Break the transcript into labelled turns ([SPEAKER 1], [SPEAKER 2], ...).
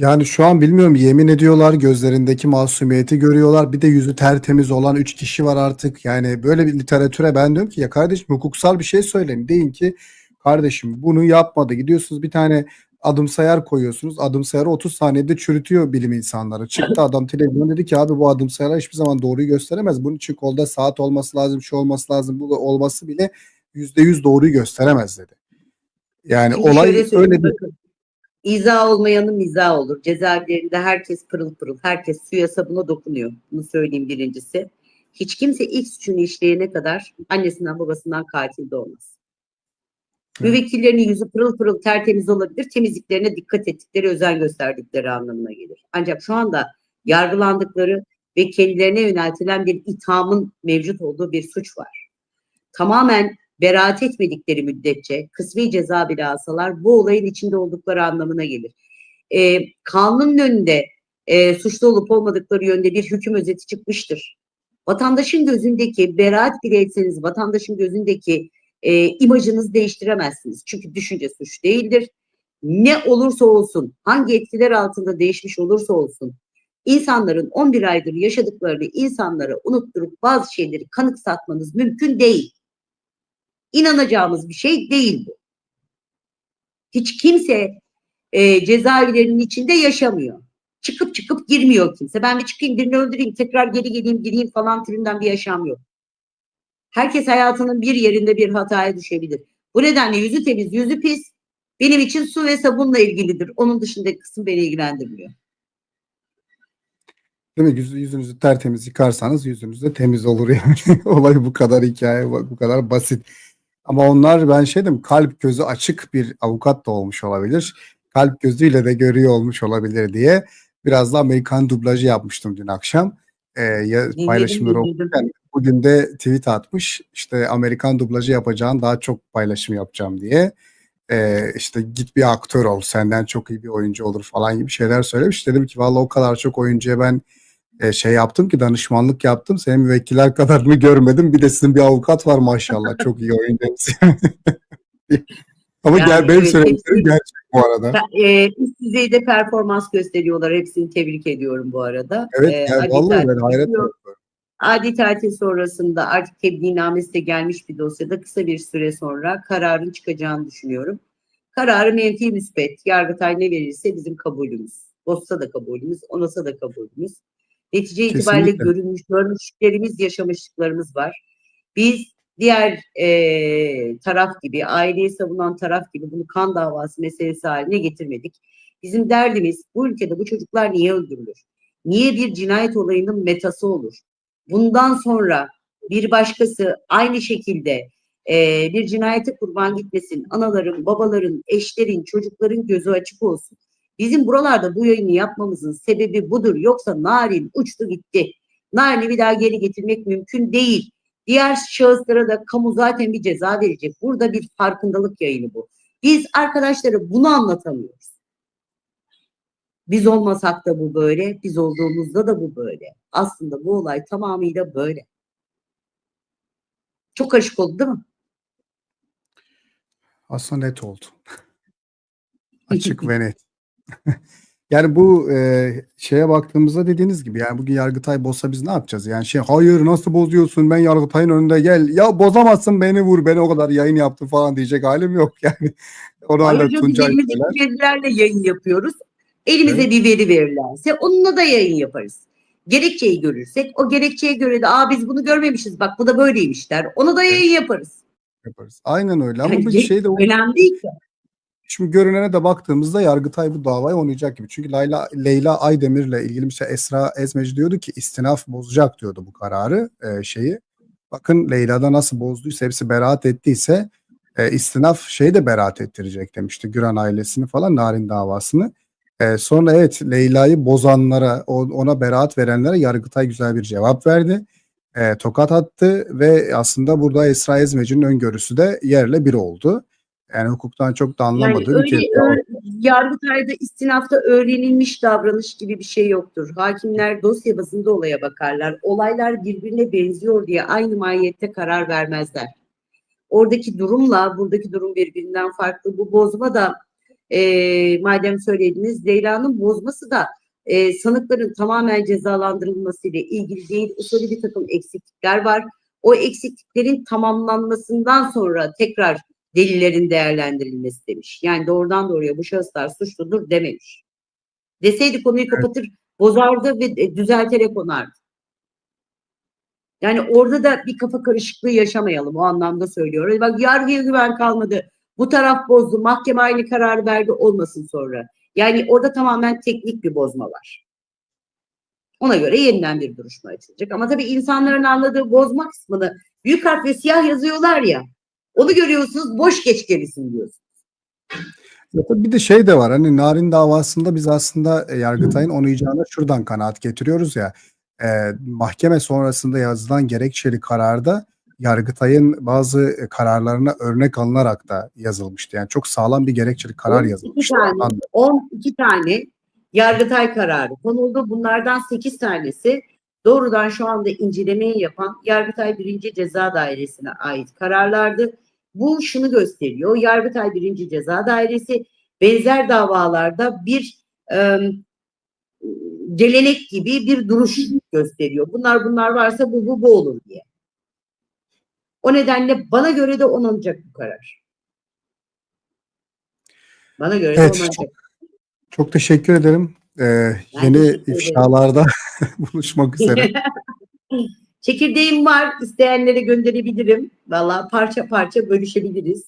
[SPEAKER 1] Yani şu an bilmiyorum yemin ediyorlar gözlerindeki masumiyeti görüyorlar. Bir de yüzü tertemiz olan 3 kişi var artık. Yani böyle bir literatüre ben diyorum ki ya kardeşim hukuksal bir şey söyleyin. Deyin ki kardeşim bunu yapmadı. Gidiyorsunuz bir tane adım sayar koyuyorsunuz. Adım sayarı 30 saniyede çürütüyor bilim insanları. Çıktı adam televizyon dedi ki abi bu adım sayarı hiçbir zaman doğruyu gösteremez. Bunun için kolda saat olması lazım, şu olması lazım. Bu olması bile %100 doğruyu gösteremez dedi. Yani
[SPEAKER 2] Şimdi
[SPEAKER 1] olay öyle bir
[SPEAKER 2] İzah olmayanın mizah olur. Cezaevlerinde herkes pırıl pırıl. Herkes suya sabuna dokunuyor. Bunu söyleyeyim birincisi. Hiç kimse ilk suçunu işleyene kadar annesinden babasından katil de olmaz. Müvekkillerinin yüzü pırıl pırıl tertemiz olabilir. Temizliklerine dikkat ettikleri, özen gösterdikleri anlamına gelir. Ancak şu anda yargılandıkları ve kendilerine yöneltilen bir ithamın mevcut olduğu bir suç var. Tamamen beraat etmedikleri müddetçe kısmi ceza bile alsalar bu olayın içinde oldukları anlamına gelir. Ee, kanunun önünde e, suçlu olup olmadıkları yönde bir hüküm özeti çıkmıştır. Vatandaşın gözündeki beraat bile etseniz vatandaşın gözündeki e, imajınızı değiştiremezsiniz. Çünkü düşünce suç değildir. Ne olursa olsun, hangi etkiler altında değişmiş olursa olsun, insanların 11 aydır yaşadıklarını insanlara unutturup bazı şeyleri kanıksatmanız mümkün değil. İnanacağımız bir şey değil bu. Hiç kimse e, cezaevlerinin içinde yaşamıyor. Çıkıp çıkıp girmiyor kimse. Ben bir çıkayım birini öldüreyim tekrar geri geleyim gireyim falan türünden bir yaşam yok. Herkes hayatının bir yerinde bir hataya düşebilir. Bu nedenle yüzü temiz, yüzü pis benim için su ve sabunla ilgilidir. Onun dışındaki kısım beni ilgilendirmiyor.
[SPEAKER 1] Mi? Yüz, yüzünüzü tertemiz yıkarsanız yüzünüz de temiz olur yani. Olay bu kadar hikaye bu kadar basit. Ama onlar ben şey dedim kalp gözü açık bir avukat da olmuş olabilir. Kalp gözüyle de görüyor olmuş olabilir diye biraz da Amerikan dublajı yapmıştım dün akşam. Ya,
[SPEAKER 2] Dinledim,
[SPEAKER 1] paylaşımları okurken bugün de tweet atmış. İşte Amerikan dublajı yapacağın daha çok paylaşım yapacağım diye. Ee, işte git bir aktör ol senden çok iyi bir oyuncu olur falan gibi şeyler söylemiş. Dedim ki vallahi o kadar çok oyuncuya ben e, şey yaptım ki danışmanlık yaptım. Senin müvekkiller kadarını görmedim. Bir de sizin bir avukat var maşallah. Çok iyi hepsi. Ama
[SPEAKER 2] Yani
[SPEAKER 1] gel, benim
[SPEAKER 2] evet,
[SPEAKER 1] söylediklerim gerçek bu arada.
[SPEAKER 2] E, üst düzeyde performans gösteriyorlar. Hepsini tebrik ediyorum bu arada.
[SPEAKER 1] Evet
[SPEAKER 2] E,
[SPEAKER 1] yani vallahi ben hayret ediyorum.
[SPEAKER 2] Adi tatil sonrasında artık tebliğnamesi de gelmiş bir dosyada kısa bir süre sonra kararın çıkacağını düşünüyorum. Kararı menfi müspet. Yargıtay ne verirse bizim kabulümüz. Bozsa da kabulümüz, onasa da kabulümüz. Netice itibariyle
[SPEAKER 1] Kesinlikle.
[SPEAKER 2] görülmüş, görmüşlerimiz, yaşamışlıklarımız var. Biz diğer eee, taraf gibi, aileyi savunan taraf gibi bunu kan davası meselesi haline getirmedik. Bizim derdimiz bu ülkede bu çocuklar niye öldürülür? Niye bir cinayet olayının metası olur? Bundan sonra bir başkası aynı şekilde eee, bir cinayete kurban gitmesin. Anaların, babaların, eşlerin, çocukların gözü açık olsun. Bizim buralarda bu yayını yapmamızın sebebi budur. Yoksa Narin uçtu gitti. Narin'i bir daha geri getirmek mümkün değil. Diğer şahıslara da kamu zaten bir ceza verecek. Burada bir farkındalık yayını bu. Biz arkadaşlara bunu anlatamıyoruz. Biz olmasak da bu böyle, biz olduğumuzda da bu böyle. Aslında bu olay tamamıyla böyle. Çok karışık oldu değil mi?
[SPEAKER 1] Aslında net oldu. Açık ve net. Yani bu e, şeye baktığımızda dediğiniz gibi yani bugün Yargıtay bozsa biz ne yapacağız? Yani şey hayır nasıl bozuyorsun ben Yargıtay'ın önünde gel ya bozamazsın beni vur beni o kadar yayın yaptı falan diyecek halim yok yani. Onu
[SPEAKER 2] Ayrıca biz elimizdeki verilerle yayın yapıyoruz. Elimize
[SPEAKER 1] Evet.
[SPEAKER 2] bir veri verirlerse onunla da yayın yaparız. Gerekçeyi görürsek o gerekçeye göre de aa biz bunu görmemişiz bak bu da böyleymiş der. Ona da yayın yaparız.
[SPEAKER 1] yaparız. Aynen öyle ama
[SPEAKER 2] Yani
[SPEAKER 1] bir şey de
[SPEAKER 2] Önemli değil ki.
[SPEAKER 1] Şimdi görünene de baktığımızda Yargıtay bu davayı oynayacak gibi. Çünkü Leyla, Leyla Aydemir'le ilgili mesela Esra Ezmeci diyordu ki istinaf bozacak diyordu bu kararı e, şeyi. Bakın Leyla'da nasıl bozduysa hepsi beraat ettiyse e, istinaf şeyi de beraat ettirecek demişti. Güran ailesini falan Narin davasını. E, sonra evet Leyla'yı bozanlara ona beraat verenlere Yargıtay güzel bir cevap verdi. E, tokat attı ve aslında burada Esra Ezmeci'nin öngörüsü de yerle bir oldu. Yani hukuktan çok da
[SPEAKER 2] Yani
[SPEAKER 1] anlamadığı bir
[SPEAKER 2] öyle,
[SPEAKER 1] kez.
[SPEAKER 2] öyle Yargıtay'da istinafta öğrenilmiş davranış gibi bir şey yoktur. Hakimler dosya bazında olaya bakarlar. Olaylar birbirine benziyor diye aynı mahiyette karar vermezler. Oradaki durumla buradaki durum birbirinden farklı. Bu bozma da e, madem söylediniz Leyla'nın bozması da e, sanıkların tamamen cezalandırılması ile ilgili değil. Usulü bir takım eksiklikler var. O eksikliklerin tamamlanmasından sonra tekrar delillerin değerlendirilmesi demiş. Yani doğrudan doğruya bu şahıslar suçludur dememiş. Deseydi konuyu kapatır, bozardı ve e, düzelterek onardı. Yani orada da bir kafa karışıklığı yaşamayalım o anlamda söylüyorum. Bak yargıya güven kalmadı. Bu taraf bozdu, mahkeme aynı kararı verdi olmasın sonra. Yani orada tamamen teknik bir bozma var. Ona göre yeniden bir duruşma açılacak. Ama tabii insanların anladığı bozma kısmını büyük harf ve siyah yazıyorlar ya. Onu görüyorsunuz boş geç gerisin diyorsunuz.
[SPEAKER 1] Ya bir de şey de var hani Narin davasında biz aslında e, Yargıtay'ın onayacağına şuradan kanaat getiriyoruz ya. E, mahkeme sonrasında yazılan gerekçeli kararda Yargıtay'ın bazı e, kararlarına örnek alınarak da yazılmıştı. Yani çok sağlam bir gerekçeli karar
[SPEAKER 2] 12
[SPEAKER 1] yazılmıştı.
[SPEAKER 2] tane.
[SPEAKER 1] Ondan
[SPEAKER 2] 12 tane Yargıtay kararı konuldu. Bunlardan 8 tanesi doğrudan şu anda incelemeyi yapan Yargıtay 1. Ceza Dairesi'ne ait kararlardı. Bu şunu gösteriyor. Yargıtay 1. Ceza Dairesi benzer davalarda bir e, gelenek gibi bir duruş gösteriyor. Bunlar bunlar varsa bu bu bu olur diye. O nedenle bana göre de onanacak bu karar. Bana göre
[SPEAKER 1] Evet,
[SPEAKER 2] de onanacak.
[SPEAKER 1] çok, çok teşekkür ederim. E, yeni ifşalarda buluşmak üzere.
[SPEAKER 2] Çekirdeğim var. İsteyenlere gönderebilirim. Valla parça parça bölüşebiliriz.